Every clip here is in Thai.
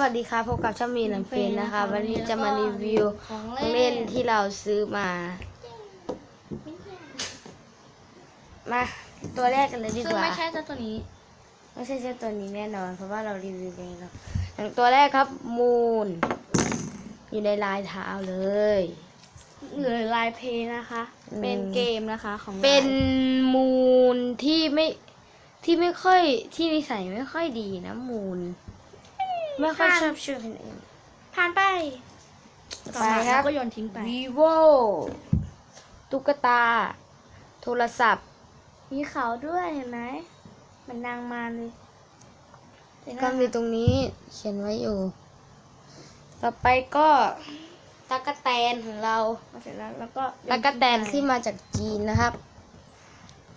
วัสดีครับพบกับช่องมีหนังเฟนนะคะ วันนี้จะมารีวิวของของเล่เล่นนที่เราซื้อมา มาตัวแรกกันเลยดีซึ่กงว่าไม่ใช่เจ้าตัวนี้ ไม่ใช่เจ้าตัวนี้แน่นอน เพราะว่าเรารีวิวกันแล้วอย่างตัวแรกครับมูนอยู่ในลายเท้าเลยหรือลายเพลย์นะคะอืมเป็นเกมนะคะของเป็นลายมูนที่ไม่ที่ไม่ค่อยที่นิสัยไม่ค่อยดีนะมูน ไม่ค่อยชอบช่วยคนอื่นผ่านไปไปครับแล้วก็โยนทิ้งไป vivo ตุ๊กตา โทรศัพท์ มีเขาด้วยเห็นไหมมันนางมารเลยเห็นไหก็มีตรงนี้เขียนไว้อยู่ ต่อไปก็ตะกะแตนของเรามาเสร็จแล้วแล้วก็ตะกะแตนที่มาจากจีนนะครับ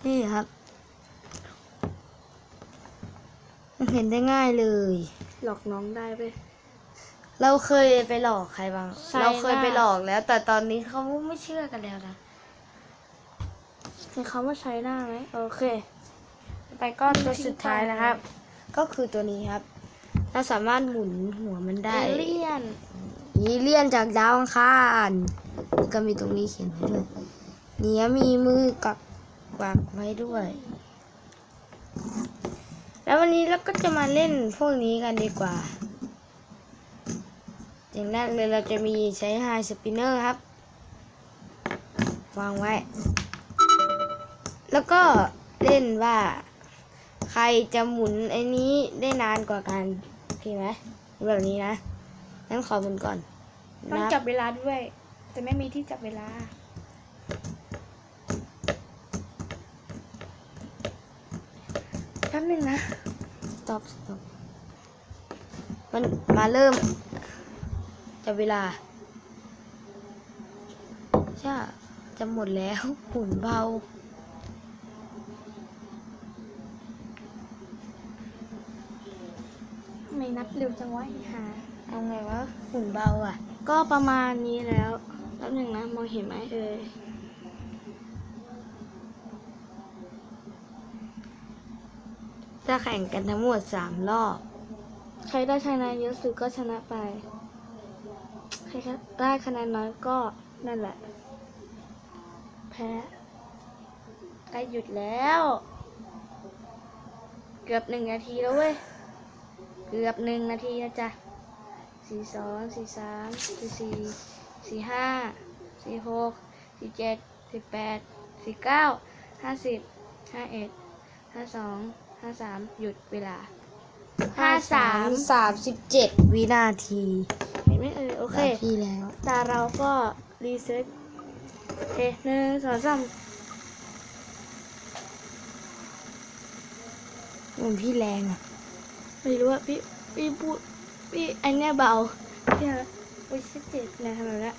นี่ครับ เห็นได้ง่ายเลย หลอกน้องได้ไป เราเคยไปหลอกใครบ้าง ใช่เราเคยน่ะไปหลอกแล้ว แต่ตอนนี้เขาไม่เชื่อกันแล้วนะเห็นเขาว่าใช้หน้าไหมโอเคต่อไปก็ตัวสุดท้ายนะครับ ก็คือตัวนี้ครับ เราสามารถหมุนหัวมันได้เอเลี่ยน นี่เลี่ยนจากดาวอังคารก็มีตรงนี้เขียนไว้ด้วยเนี้ยมีมือกักกวักไว้ด้วย แล้ววันนี้เราก็จะมาเล่นพวกนี้กันดีกว่า อย่างแรกเลยเราจะมีใช้ไฮสปินเนอร์ครับ วางไว้ แล้วก็เล่นว่า ใครจะหมุนไอ้นี้ได้นานกว่ากันโอเคไหมแบบนี้นะงั้นขอหมุนก่อนต้องนับจับเวลาด้วย แต่ไม่มีที่จับเวลา ป๊บหนึงนะสต็อปสต็อปมันมาเริ่มจับเวลาใช่จะหมดแล้วหมุนเบาทำไมนับเร็วจังวะไอ้หาเอาไงวะหมุนเบาอะ ก็ประมาณนี้แล้วแป๊บหนึ่งนะ มองเห็นไหมเอ่ย จะแข่งกันทั้งหมดสามรอบ ใครได้คะแนนเยอะสุดก็ชนะไป ใครได้คะแนนน้อยก็นั่นแหละ แพ้ใกล้หยุดแล้ว เกือบหนึ่งนาทีแล้วเว้ย เกือบหนึ่งนาทีนะจ๊ะสี่สองสี่สามสี่สี่สี่ห้าสี่หกสี่เจ็ดสี่แปดสี่เก้าห้าสิบห้าเอ็ดห้าสอง ห้าสามหยุดเวลาห้าสามสามสิบเจ็ดวินาทีเห็นไหมเออโอเคนาทีแล้วตาเราก็รีเซ็ตโอเคหนึ่งสองสามเหมือนพี่แรงอะไม่รู้ว่าพี่พี่พูดพี่ไอเนี้ยเบาพี่อะไรโอ้ยสิบเจ็ดนะทำไมละ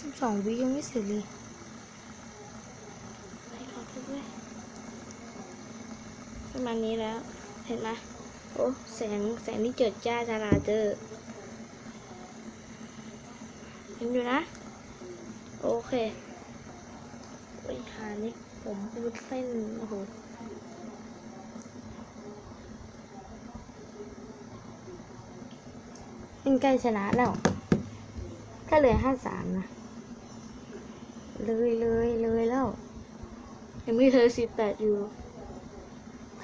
สิบสองวิยังไม่เสร็จเลย ให้ขอพูดด้วย ประมาณนี้แล้ว เห็นไหมโอ้แสงแสงนี่เจิดจ้าจาราเจอเห็นอยู่นะ โอเคโอ้ยขานี่ผมพูดเส้นโอ้โหเป็นใกล้ชนะแล้ว ถ้าเหลือห้าสามนะ เลยเลยเลยแล้ว ยังไม่เธอสิบแปดอยู่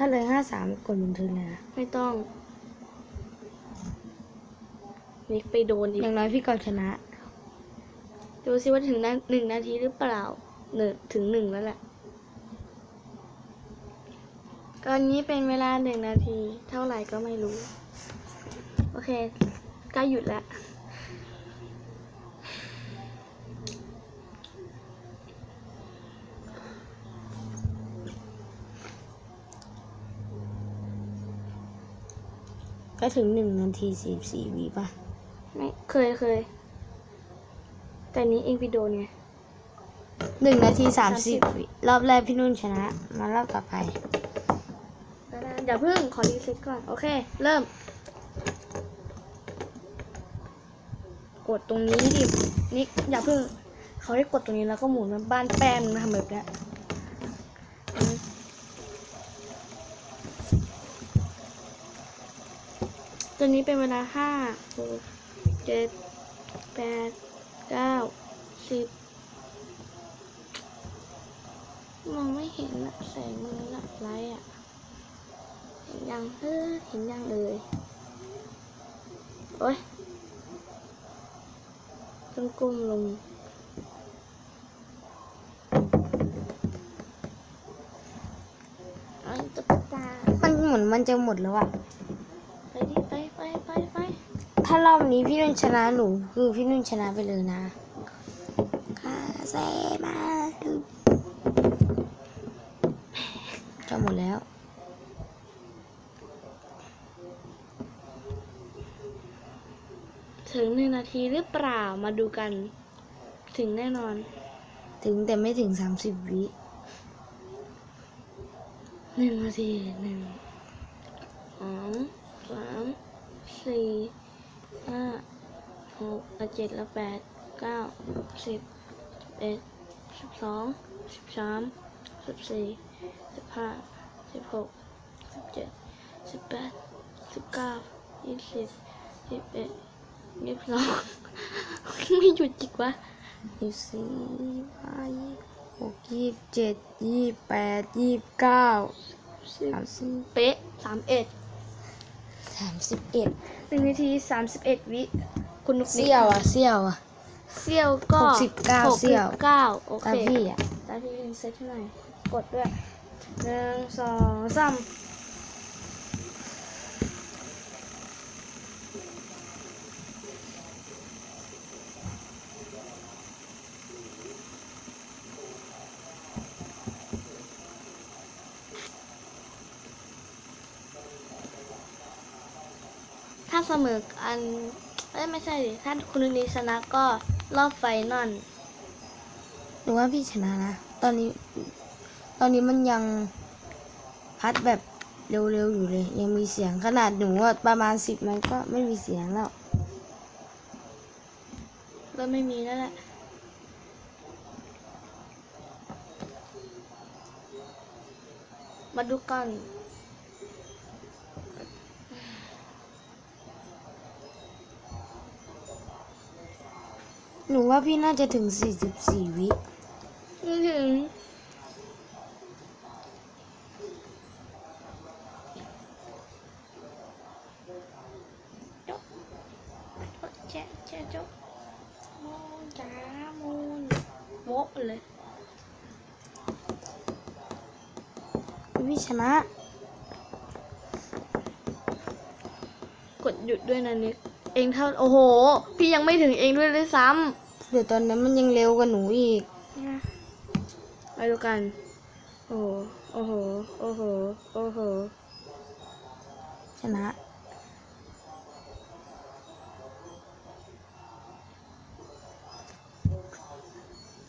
ถ้าเลยห้าสามกดบันทึกเลยนะไม่ต้องนิกไปโดนอีอกย่างน้อยพี่ก็ชนะ ดูซิว่าถึงนาหนึ่งนาทีหรือเปล่าหนึ่งถึงหนึ่งแล้วแหละตอนนี้เป็นเวลาหนึ่งนาที เท่าไหร่ก็ไม่รู้ โอเคใกล้หยุดแล้ว ก็ถึงหนึ่งนาทีสี่สี่วิป่ะ ไม่เคยเคย แต่นี้เองไปโดนไงหนึ่งนาทีสามสิบ30วิรอบแรกพี่นุ่นชนะ มารอบต่อไปแล้วนะอย่าเพิ่งขอรีเซ็ตก่อน โอเค เริ่ม กดตรงนี้ดินิกอย่าเพิ่ง เขาได้กดตรงนี้แล้วก็หมุนมาบ้านแป้มนะทำแบบเนี้ยอืม ตอนนี้เป็นเวลาห้าหกเจ็ดแปดเก้าสิบมองไม่เห็นอะแสงมันลับไรอะเห็นยังเออเห็นยังเลยโอ๊ยต้องก้มลงไอ้ตุ๊กตามันเหมือนมันจะหมดแล้วอะ ไปดิไปไปไปไป ถ้ารอบนี้พี่นุ่นชนะหนู คือพี่นุ่นชนะไปเลยนะคาเซมาดูจะหมดแล้วถึงหนึ่งนาทีหรือเปล่ามาดูกัน ถึงแน่นอน ถึงแต่ไม่ถึงสามสิบวิหนึ่งนาทีหนึ่งสองสามสี่ ห้าหกแล้วเจ็ดแล้วแปดเก้าสิบสิบเอ็ดสิบสองสิบสามสิบสี่สิบห้าสิบหกสิบเจ็ดสิบแปดสิบเก้ายี่สิบยี่สิบเอ็ดยี่สิบสองไม่หยุดจิกวะยี่สี่ห้ายี่หกยี่เจ็ดยี่แปดยี่เก้าสิบสามสิบเป๊ะสามเอ็ด สามสิบเอ็ดหนึ่งนาทีสามสิบเอ็ดวิคุณนุกนิกเสี่ยวอะเสี่ยวอะ เซี่ยวก็หกสิบเก้าเซี่ยว หกสิบเก้าโอเคตาพี่อะ ตาพี่เซตให้หน่อยกดด้วยหนึ่งสองสาม เสมออันเอ้ยไม่ใช่ดิถ้าคุณนุกนิกชนะก็รอบไฟนอลหนูว่าพี่ชนะนะตอนนี้ ตอนนี้มันยังพัดแบบเร็วๆอยู่เลย ยังมีเสียงขนาดหนูอะประมาณสิบมันก็ไม่มีเสียงแล้วเริ่มไม่มีแล้วแหละมาดูกัน หนูว่าพี่น่าจะถึงสี่สิบสี่วิไม่ถึงจ๊กแจ๊ะแจ๊ะจ๊กโมนจ้าโมนโมกเลยพี่ชนะ กดหยุดด้วยนะนิก เองเท่าโอ้โห พี่ยังไม่ถึงเองด้วยเลยซ้เดี๋ยวตอนนั้นมันยังเร็วกว่าหนูอีกำไปดูกัน โอ้โหโอ้โหโอ้โหโอ้โหชนะ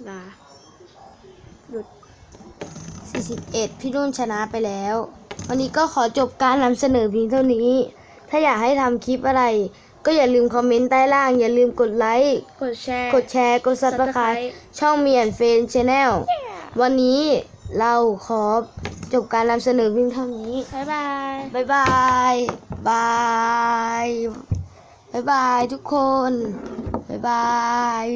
ลาหยุด 41 พี่นุ่นชนะไปแล้ว วันนี้ก็ขอจบการนำเสนอเพียงเท่านี้ ถ้าอยากให้ทำคลิปอะไร ก็อย่าลืมคอมเมนต์ใต้ล่าง อย่าลืมกดไลค์ กดแชร์ กดแชร์ กด subscribe ช่องเมียนเฟนชาแนล วันนี้เราขอจบการนำเสนอเพียงเท่านี้ บ๊ายบายบายบาย บายบายบายทุกคนบายบาย